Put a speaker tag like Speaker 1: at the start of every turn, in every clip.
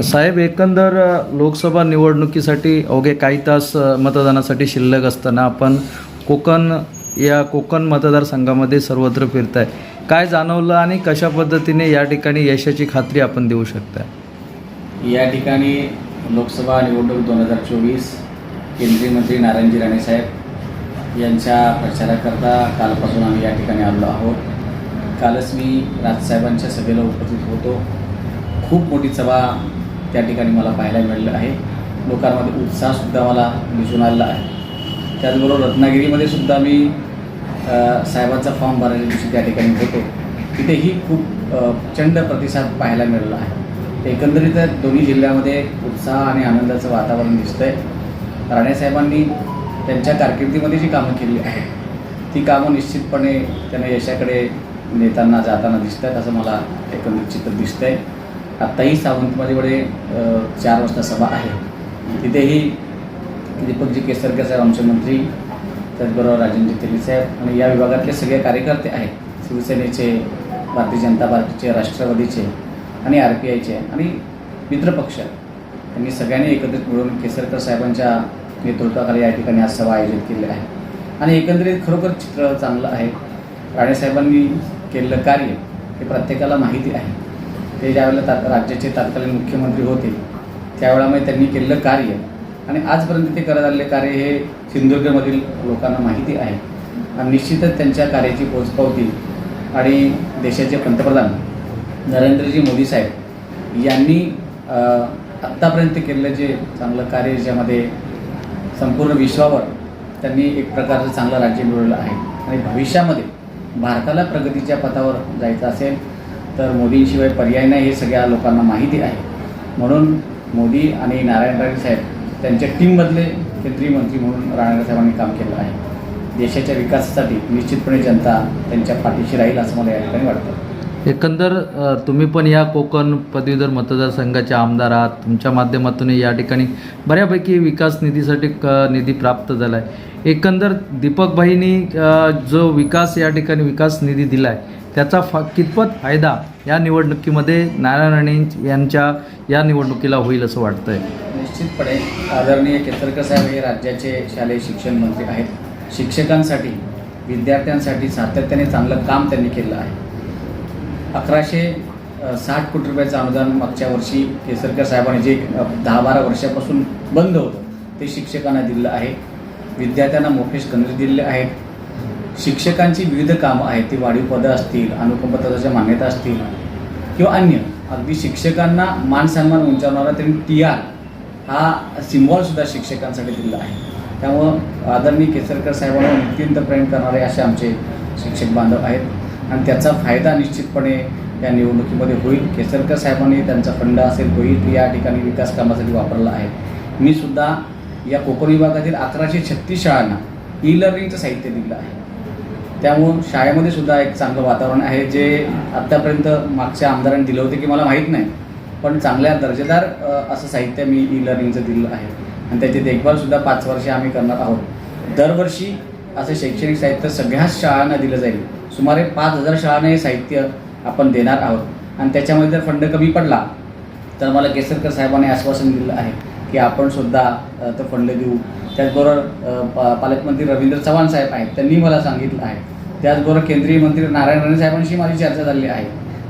Speaker 1: साहेब एकंदर लोकसभा निवडणुकीसाठी अवघे काही तास मतदानासाठी शिल्लक असताना आपण कोकण या कोकण मतदारसंघामध्ये सर्वत्र फिरताय. काय जाणवलं आणि कशा पद्धतीने या ठिकाणी यशाची खात्री आपण देऊ शकता
Speaker 2: या ठिकाणी लोकसभा निवडणूक दोन हजार चोवीस केंद्रीय मंत्री नारायणजी राणे साहेब यांच्या प्रचाराकरता कालपासून आम्ही या ठिकाणी आलो आहोत. कालच मी राजसाहेबांच्या सभेला उपस्थित होतो. खूप मोठी सभा त्या ठिकाणी मला पाहायला मिळालं आहे. लोकांमध्ये उत्साहसुद्धा मला दिसून आलेला आहे. त्याचबरोबर रत्नागिरीमध्ये सुद्धा मी साहेबांचा फॉर्म भरण्याच्या दिवशी त्या ठिकाणी होतो. तिथेही खूप प्रचंड प्रतिसाद पाहायला मिळाला आहे. एकंदरीत दोन्ही जिल्ह्यामध्ये उत्साह आणि आनंदाचं वातावरण दिसतं आहे राणेसाहेबांनी त्यांच्या कारकिर्दीमध्ये जी कामं केली आहेत ती कामं निश्चितपणे त्यांना यशाकडे नेताना जाताना दिसत आहेत असं मला एकंदरीत चित्र आहे आत्ताही सावंतवाडीकडे चार वाजता सभा आहे. तिथेही दीपकजी केसरकर साहेब आमचे मंत्री त्याचबरोबर राजेंद्र तेली साहेब आणि या विभागातले सगळे कार्यकर्ते आहेत. शिवसेनेचे भारतीय जनता पार्टीचे राष्ट्रवादीचे आणि आर पी आयचे आणि मित्रपक्ष यांनी सगळ्यांनी एकत्रित मिळून केसरकर साहेबांच्या नेतृत्वाखाली या ठिकाणी आज सभा आयोजित केली आहे. आणि एकंदरीत खरोखर चित्र चांगलं आहे. राणेसाहेबांनी केलेलं कार्य हे प्रत्येकाला माहिती आहे. ते ज्यावेळेला ता राज्याचे तत्कालीन मुख्यमंत्री होते त्यावेळामध्ये त्यांनी केलेलं कार्य. आणि आजपर्यंत ते करत आलेले कार्य हे सिंधुदुर्गमधील लोकांना माहिती आहे. आणि निश्चितच त्यांच्या कार्याची पोचपावती आणि देशाचे पंतप्रधान नरेंद्रजी मोदी साहेब यांनी आत्तापर्यंत केलेलं जे चांगलं कार्य ज्यामध्ये संपूर्ण विश्वावर त्यांनी एक प्रकारचं चांगलं राज्य मिळवलं आहे. आणि भविष्यामध्ये भारताला प्रगतीच्या पथावर जायचं असेल तर मोदींशिवाय पर्याय नाही हे सगळ्या लोकांना माहिती आहे. म्हणून मोदी आणि नारायण राणे साहेब त्यांच्या टीममधले केंद्रीय मंत्री म्हणून राणे साहेबांनी काम केलं आहे. देशाच्या विकासासाठी निश्चितपणे जनता त्यांच्या पाठीशी राहील असं मला या ठिकाणी वाटतं.
Speaker 1: एकंदर तुम्ही पण या कोकण पदवीधर मतदारसंघाचे आमदार आहात. तुमच्या माध्यमातून या ठिकाणी बऱ्यापैकी विकास निधीसाठी क निधी प्राप्त झाला आहे एकंदर दीपकभाईंनी जो विकास या ठिकाणी विकास निधी दिला आहे त्याचा फा कितपत फायदा या निवडणुकीमध्ये नारायण राणे यांच्या या निवडणुकीला होईल असं वाटतंय.
Speaker 2: निश्चितपणे आदरणीय केसरकर साहेब हे राज्याचे शालेय शिक्षण मंत्री आहेत. शिक्षकांसाठी विद्यार्थ्यांसाठी सातत्याने चांगलं काम त्यांनी केलं आहे. अकराशे साठ कोटी रुपयाचं अनुदान मागच्या वर्षी केसरकर साहेबांनी जे दहा बारा वर्षापासून बंद होतं ते शिक्षकांना दिलेलं आहे. विद्यार्थ्यांना मोफेश कंद्रे दिलेले आहेत. शिक्षकांची विविध कामं आहेत ती वाढीव पदं असतील अनुकंप तत्वाच्या मान्यता असतील किंवा अन्य. अगदी शिक्षकांना मान सन्मान उंचावणारा त्यांनी टी आर हा सिम्बॉलसुद्धा शिक्षकांसाठी दिलेला आहे. त्यामुळं आदरणीय केसरकर साहेबांना अत्यंत प्रेम करणारे असे आमचे शिक्षक बांधव आहेत. आणि त्याचा फायदा निश्चितपणे या निवडणुकीमध्ये होईल. केसरकर साहेबांनी त्यांचा फंड असेल तोही या ठिकाणी विकास कामासाठी वापरला आहे. मी सुद्धा या कोकण विभागातील अकराशे छत्तीस शाळांना ई लर्निंगचं साहित्य दिलं आहे. त्यामुळं शाळेमध्ये सुद्धा एक चांगलं वातावरण आहे जे आत्तापर्यंत मागच्या आमदारांनी दिलं होतं की मला माहीत नाही पण चांगल्या दर्जेदार असं साहित्य मी ई लर्निंगचं दिलं आहे. आणि त्याची देखभालसुद्धा पाच वर्षे आम्ही करणार आहोत. दरवर्षी असं शैक्षणिक साहित्य सगळ्याच शाळांना दिलं जाईल. सुमारे पाच हजार शाळांना हे साहित्य आपण देणार आहोत. आणि त्याच्यामध्ये जर फंड कमी पडला तर मला केसरकर साहेबांनी आश्वासन दिलं आहे की आपण सुद्धा तो फंड देऊ. त्याचबरोबर पा- पालकमंत्री रवींद्र चव्हाण साहेब आहेत त्यांनी मला सांगितलं आहे त्याचबरोबर केंद्रीय मंत्री नारायण राणे साहेबांशी माझी चर्चा झाली आहे.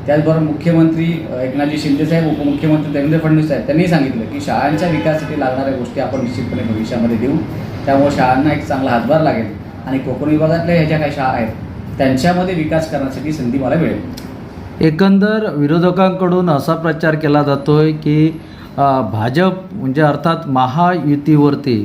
Speaker 2: त्याचबरोबर मुख्यमंत्री एकनाथजी शिंदे साहेब उपमुख्यमंत्री देवेंद्र फडणवीस साहेब त्यांनी सांगितलं की शाळांच्या विकासासाठी लागणाऱ्या गोष्टी आपण निश्चितपणे भविष्यामध्ये देऊ. त्यामुळे शाळांना एक चांगला हातभार लागेल आणि कोकण विभागातल्या ह्या ज्या काही शाळा आहेत त्यांच्यामध्ये विकास करण्यासाठी संधी मला मिळेल.
Speaker 1: एकंदर विरोधकांकडून असा प्रचार केला जातोय की भाजप म्हणजे अर्थात महायुतीवरती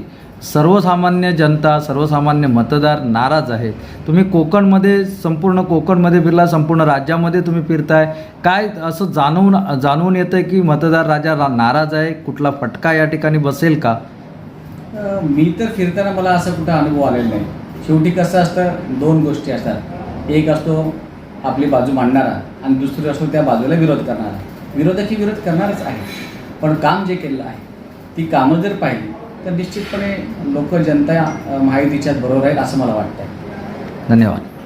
Speaker 1: सर्वसामान्य जनता सर्वसामान्य मतदार नाराज आहेत तुम्ही कोकणमध्ये संपूर्ण कोकणमध्ये फिरला संपूर्ण राज्यामध्ये तुम्ही फिरताय. काय असं जाणवून जाणवून येतं की मतदार राजा रा- नाराज आहे? कुठला फटका या ठिकाणी बसेल का?
Speaker 2: मी तर फिरताना मला असं कुठं अनुभव आलेला नाही. शेवटी कसं असतं दोन गोष्टी असतात. एक असतो आपली बाजू मांडणारा आणि दुसरी असतो त्या बाजूला विरोध करणारा. विरोधाची विरोध करणारच आहे. पण काम जे केलेलं आहे ती कामं जर पाहिली तर निश्चितपणे लोक जनता अ, बरोबर राहील असं मला वाटतं
Speaker 1: धन्यवाद.